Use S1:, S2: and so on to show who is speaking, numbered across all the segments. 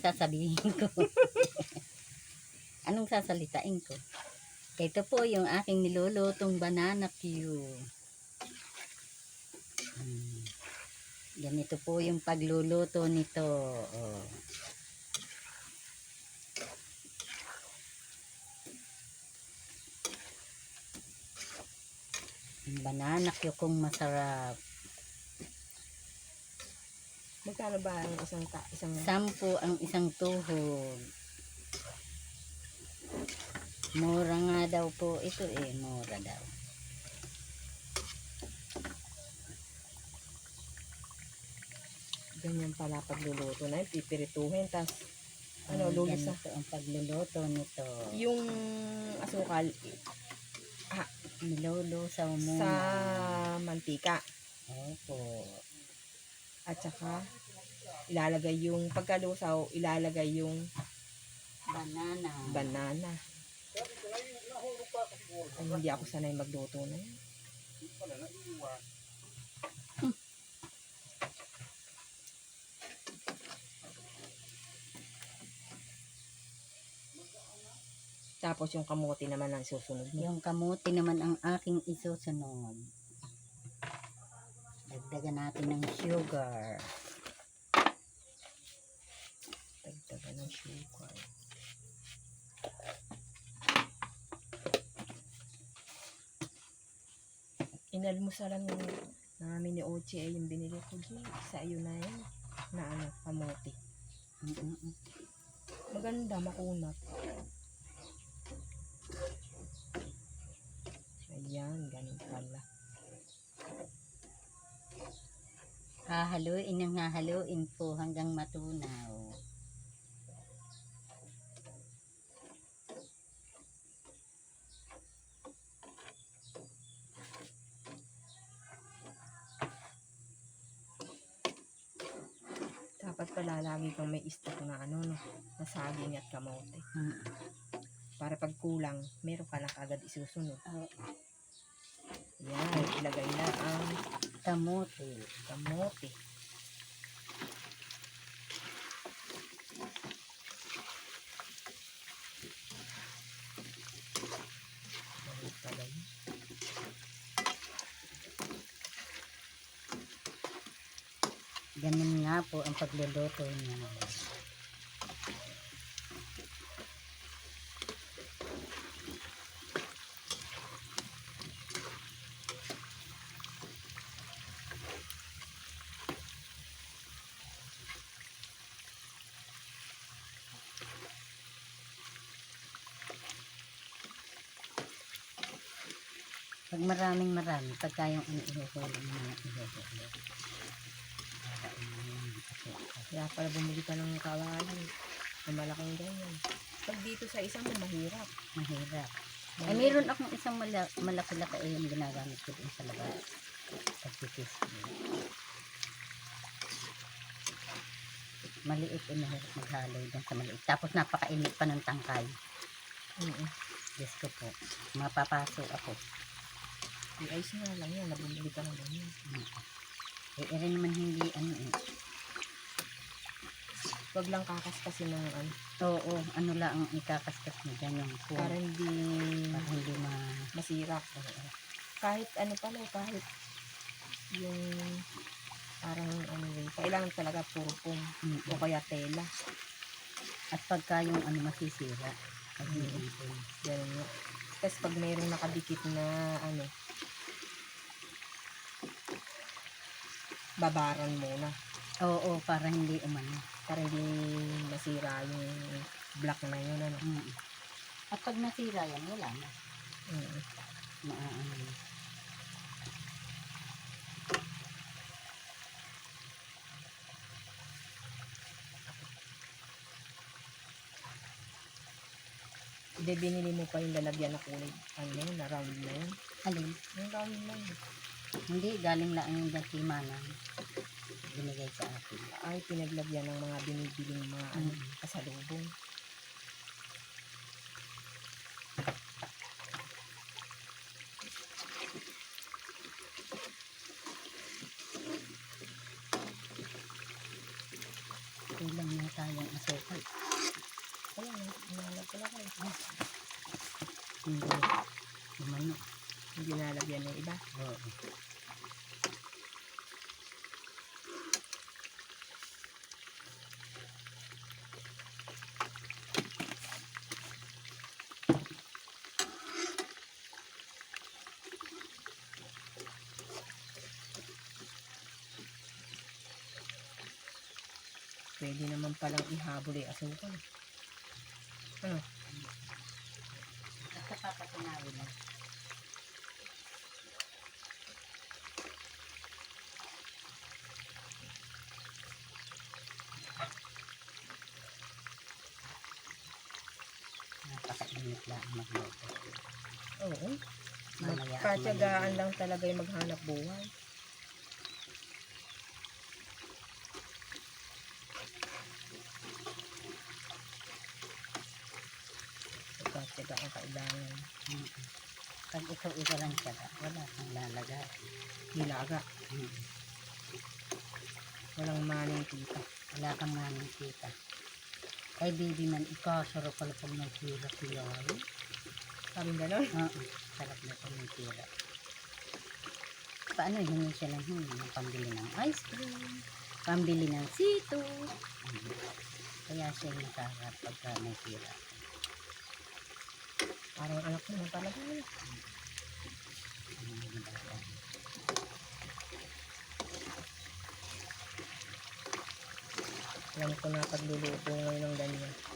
S1: sasabihin ko? Anong sasalitain ko? Ito po yung aking nilulutong banana cue. Hmm. Ganito po yung pagluluto nito. Oh. Yung banana cue kong masarap.
S2: Magkano ba ang isang ta isang
S1: Sampu ang isang tuhog. Mura nga daw po ito eh. Mura daw.
S2: ganyan pala pagluluto na yun, pipirituhin, tas ano, lulisa.
S1: ganito ang pagluluto nito.
S2: Yung asukal
S1: Nilulusaw muna.
S2: sa mantika
S1: Opo.
S2: at saka ilalagay yung pagkalusaw, ilalagay yung
S1: Banana.
S2: banana. Ay, hindi ako sanay magluto na yun. Tapos yung kamote naman ang susunod mo.
S1: yung kamuti naman ang aking isusunod. Dagdagan natin ng sugar.
S2: Sugar. Inalmusalan namin ni Ochi ay yung binili ko G. Sa iyo na yun. Na ano, kamote.
S1: Mm-mm.
S2: Maganda, makunat. Ayan, ganun pala.
S1: Hahaluin ng hahaluin po hanggang matunaw.
S2: Dapat pala lagi kang may stock na ano, no, na saging at kamote.
S1: Mm.
S2: Para pag kulang, meron ka na kagad isusunod.
S1: Oh,
S2: Yan, ilagay na ang
S1: kamuti.
S2: kamote. Ganun pala yun.
S1: Ganun nga po ang pagluluto niya. Pag maraming marami, pagka yung ano ihuhulog mo na ihuhulog. Para ano, kasi
S2: Kaya pala bumili ka ng kawalan. Na malaking ganyan. Pag dito sa isang mahirap.
S1: mahirap. Ay, meron akong isang mala, malaki-laki eh, yung ginagamit ko din sa labas. Pagtitis. Maliit eh, mahirap maghalo dun sa maliit. Tapos napakainit pa ng tangkay.
S2: Mm
S1: Diyos ko po. Mapapaso ako.
S2: ayos nga lang yan. Nabumili ka ng ganyan.
S1: Eh, eh rin naman hindi ano eh.
S2: Huwag lang kakaskasin ng ano.
S1: Oo, ano lang ang ikakaskas mo dyan yung po.
S2: Para hindi
S1: Para hindi ma...
S2: masira. Kahit ano pala, kahit yung parang ano rin. Kailangan talaga puro pong
S1: Mm,
S2: o kaya tela.
S1: At pagka yung ano masisira. Pag
S2: Mm.
S1: po.
S2: Ganun nga. Tapos pag mayroong nakadikit na ano, babaran muna.
S1: Oo, para hindi umano.
S2: Para hindi masira yung black na yun. Ano.
S1: Mm. At pag nasira yan, wala na.
S2: Mm.
S1: Maaano na.
S2: Hindi, binili mo pa yung lalagyan na kulay. Ano yun, na round na yun.
S1: Alin?
S2: Yung round na yun.
S1: Hindi, galing lang yung dati manang binigay sa akin
S2: ay pinaglagyan ng mga binibiling mga ano,
S1: mm.
S2: ano, kasalubong.
S1: Kulang na tayong asukal. Ayan, nilalagay ko lang. Hindi. Naman na.
S2: Hindi nalagyan ng iba.
S1: Oo.
S2: Pwede naman palang ihabol yung asukal.
S1: Basta papatunawin na. Napakainit lang magluto.
S2: Oo.
S1: Mamaya,
S2: Magkatyagaan lang talaga yung maghanap buhay. Kailangan.
S1: Mm. Pag ikaw isa lang siya, wala kang lalagay.
S2: Nilaga.
S1: Mm.
S2: Walang maning tita.
S1: Wala kang manong kita. Kay baby man, ikaw, sarap pala pag may tira sila.
S2: Sabi gano'n.
S1: Oo, sarap na pag may tira. Paano hingi siya lang hingi ng pambili ng ice cream, pambili ng sito. Kaya siya nasarap pagka may.
S2: Parang anak ko naman talaga.
S1: diba?
S2: Alam ko na pagluluto ngayon ng ganyan.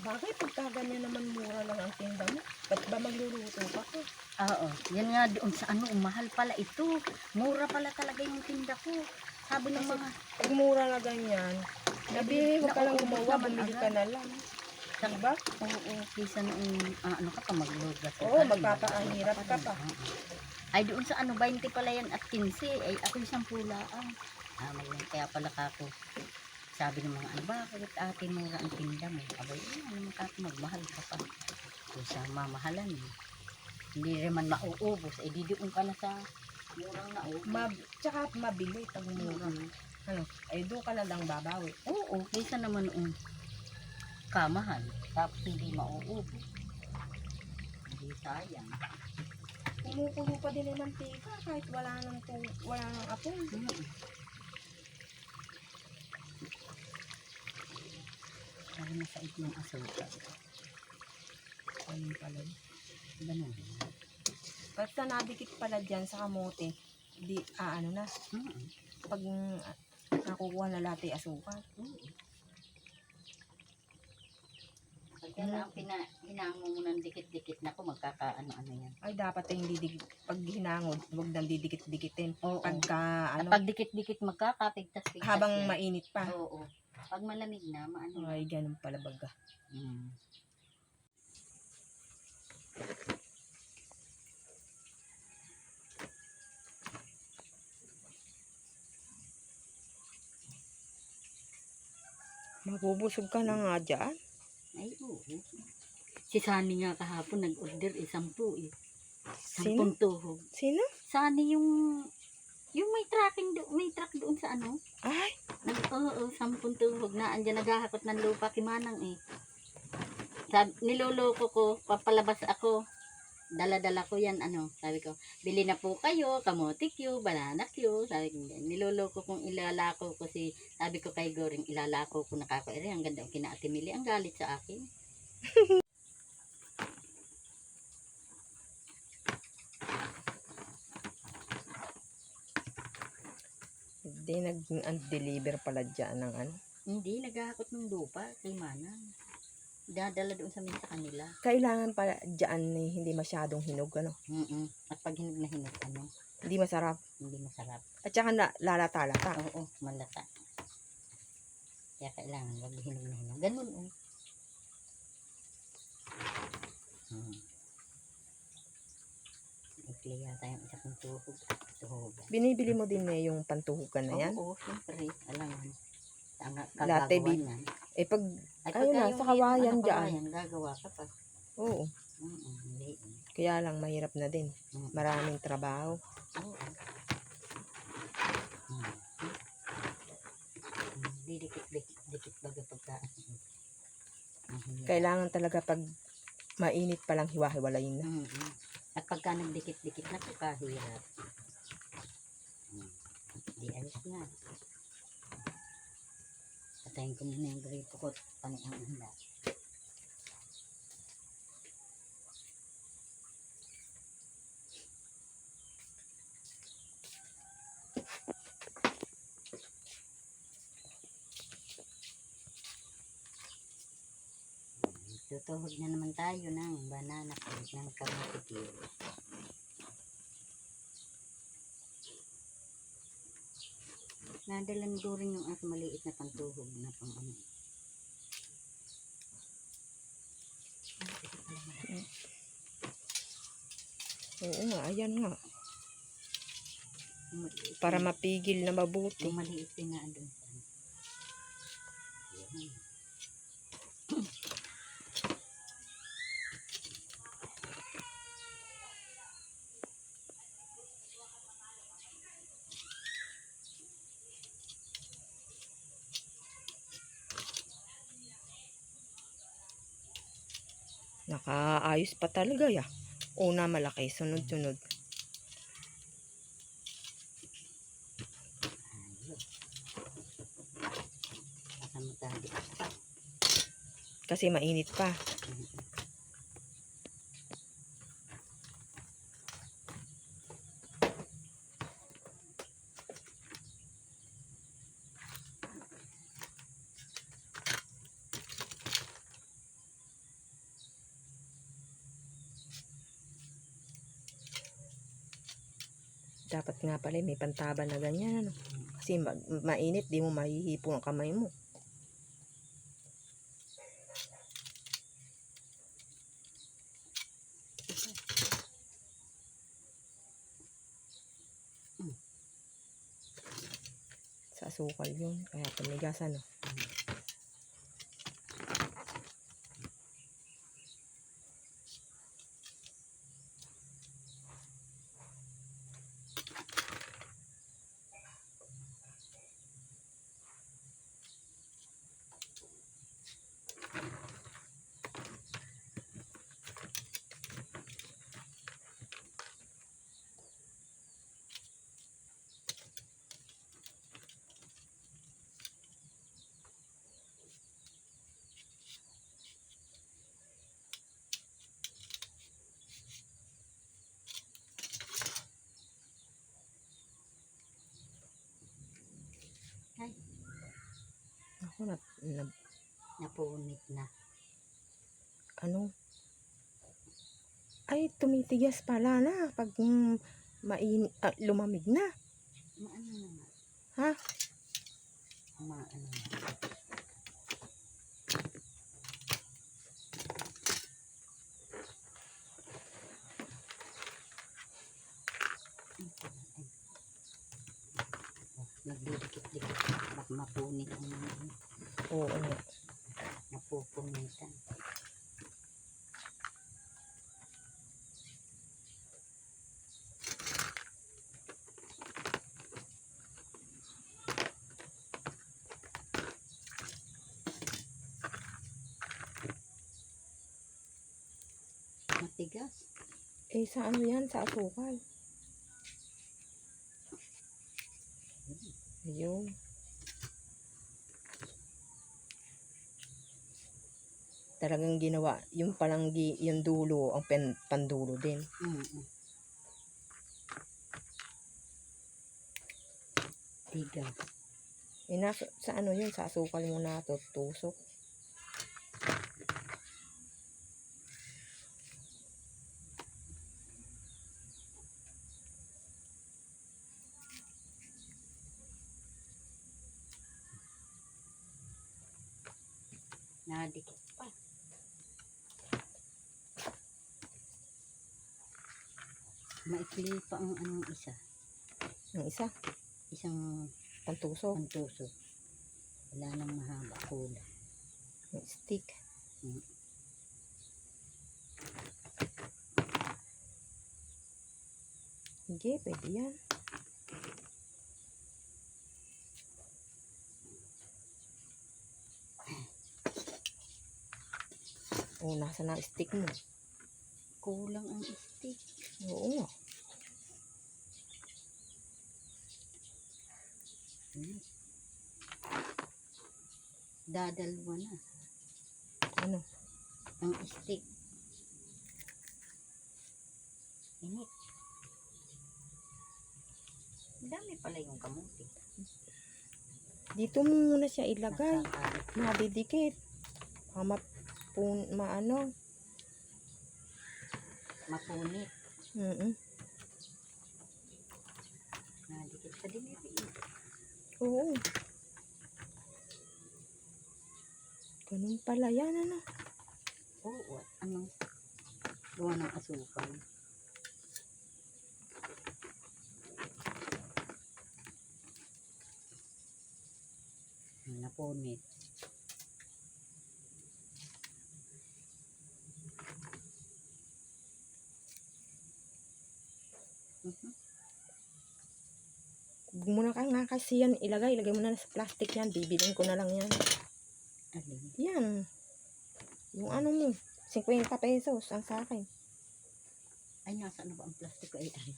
S2: Bakit pagka ganyan naman mura lang ang tinda mo? Ba't ba magluluto pa ko?
S1: Oo, yan nga doon sa ano, mahal pala ito. Mura pala talaga yung tinda ko. Sabi ng
S2: Kasi-
S1: mga,
S2: Pag mura na ganyan, sabi, huwag ka lang gumawa, bumili ka na lang. Diba?
S1: oo, kisa noong, ah, ano ka pa, maglugas. ka
S2: Oo,
S1: pa,
S2: magpapahirap ka pa.
S1: Oo. Ay, doon sa ano, 20 pala yan at 15. Ay, ako isang pulaan. Ah, may kaya pala kako. Sabi ng mga, ano, bakit ate mura ang tinda mo? Abay, eh, ano naman kako, magmahal ka pa. Kung sa mamahalan mo. Hindi rin man mauubos. Eh, di doon ka na sa murang naubos.
S2: Mab tsaka mabili pag mura.
S1: Mura.
S2: Ano, ay doon ka na lang babawi.
S1: Oo, kaysa naman noong kamahal. Tapos hindi mauubos. Hindi sayang.
S2: Kumukulo pa din yung mantika kahit wala nang, wala nang apoy.
S1: Mm. Ay, masait ng asukal.
S2: Ayun pala.
S1: Ganun.
S2: Basta nadikit pala dyan sa kamote, di, ah, ano na,
S1: Mm.
S2: pag ah, nakukuha na lahat yung asukal.
S1: Pagka lang pina, hinango mo ng dikit-dikit na ko, magkakaano-ano yan.
S2: Ay, dapat yung didikit, pag hinangod, huwag nang didikit-dikitin.
S1: Oo.
S2: Pagka, ano,
S1: Pag dikit-dikit magkakapigtas-pigtas
S2: habang
S1: yan.
S2: mainit pa.
S1: Oo. Pag malamig na, maano.
S2: Ay, ganun pala baga.
S1: Mm.
S2: Mabubusog ka na nga dyan.
S1: Ay, oo. Si Sunny nga kahapon nag-order isang po eh.
S2: Sino?
S1: Sampung tuhog.
S2: Sino?
S1: Sunny yung yung may tracking do, may truck doon sa ano.
S2: Ay,
S1: Nag, oo, oo, sampung tuhog na andyan naghahakot ng lupa kay Manang eh. Sab, niloloko ko, papalabas ako. Dala-dala ko yan, ano, sabi ko, bili na po kayo, kamote Q, banana Q, sabi ko, niloloko kong ilalako ko si, sabi ko kay Goring, ilalako ko nakako, eh, ang ganda, kinaatimili, ang galit sa akin.
S2: hindi nag-deliver pala dyan ng ano.
S1: Hindi, naghahakot ng lupa kay Manang. Dadala doon sa sa kanila.
S2: Kailangan pala dyan eh, hindi masyadong hinog, ano.
S1: Mm At pag hinog na hinog, ano,
S2: Hindi masarap.
S1: hindi masarap.
S2: At saka na, lalata-lata.
S1: Oo, malata. Kaya kailangan wag hinog na hinog. Ganun, oh. Hmm. Ikli yata yung isa kong tuhog.
S2: Binibili mo din eh yung pantuhukan na yan.
S1: Oo, siyempre. Alam mo. Ang
S2: Latte
S1: kagagawa niyan.
S2: Eh pag,
S1: Ay,
S2: ayun na, sa kawayan
S1: ano,
S2: dyan.
S1: kawayan, gagawa ka pa.
S2: oo,
S1: Mm hindi.
S2: kaya lang mahirap na din.
S1: Mm.
S2: Maraming trabaho.
S1: Oo. Hmm, Didikit-dikit baga pagka
S2: Kailangan talaga pag mainit pa lang hiwa-hiwalayin na.
S1: Mm-mm. At pagka nagdikit-dikit na po kahirap. Mm. Di ayos na. Patayin ko muna yung gripo ko. Pani ang handa. Tutuhog na naman tayo ng banana cake ng kamatikil. Nadalan ko rin yung at maliit na pantuhog na pang ano.
S2: Oo nga, ayan nga. Para mapigil na mabuti.
S1: yung maliit sa ano. Yan.
S2: Nakaayos pa talaga ya. Una malaki, sunod-sunod. Kasi mainit pa. Dapat nga pala may pantaban na ganyan ano. Kasi ma- mainit, di mo mahihipo ang kamay mo. Sa asukal yun. Kaya tumigas ano. Ako na, na
S1: napunit na.
S2: ano? Ay, tumitigas pala na pag mm, main, ah, lumamig na.
S1: Maano naman.
S2: Ha?
S1: Maano naman. Nagdidikit-dikit. Baka mapunit ang mga
S2: Oo nga.
S1: napupunitan. Matigas.
S2: Eh, sa ano yan? Sa asukal. Ayun. Talagang ginawa, yung palang yung dulo, ang pen, pandulo din.
S1: Mm-mm. Tigas.
S2: Eh, nasa, sa ano yun? Sa asukal mo na tutusok.
S1: Nakadikit pa. Maikli pa ang anong isa.
S2: Yung isa,
S1: Isang
S2: pantusok.
S1: pantuso. Wala nang mahaba kulay.
S2: Yung stick.
S1: Mm.
S2: Sige, pwede yan. O, nasa na stick mo.
S1: Kulang ang stick.
S2: Oo.
S1: Hmm. Dadalwa na
S2: Ano?
S1: ang stick. Init. Dami pala yung kamuti.
S2: Dito muna siya ilagay.
S1: Nakakalit.
S2: Madidikit. Pun, maano.
S1: Mapunit.
S2: Mm
S1: Nadikit sa diniri.
S2: Oo. Ganun pala yan, ano.
S1: Oo, ano? Gawa ng asukal. Napunit.
S2: Huwag mo na ka nga kasi yan ilagay. Ilagay mo na sa plastic yan. Bibilin ko na lang yan.
S1: Alin?
S2: Yan. Yung ano mo. 50 pesos ang sa akin.
S1: Ay, nasa ano ba ang plastic ko? Ay, ay.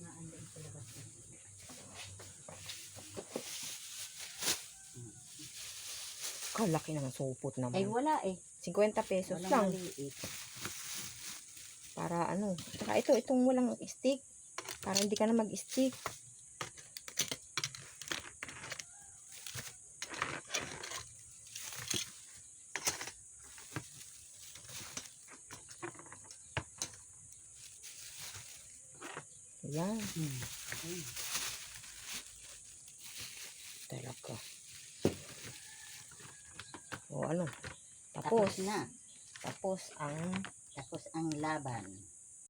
S1: Naandun sa labas.
S2: Kalaki ng supot
S1: Ay,
S2: naman.
S1: wala eh.
S2: 50 pesos
S1: Walang
S2: lang.
S1: maliit.
S2: Para ano. Saka ito, itong walang stick. Para hindi ka na mag-stick. Yan.
S1: Hmm.
S2: Talaga. O ano.
S1: Tapos
S2: Tapos,
S1: na.
S2: tapos ang
S1: Tapos ang laban.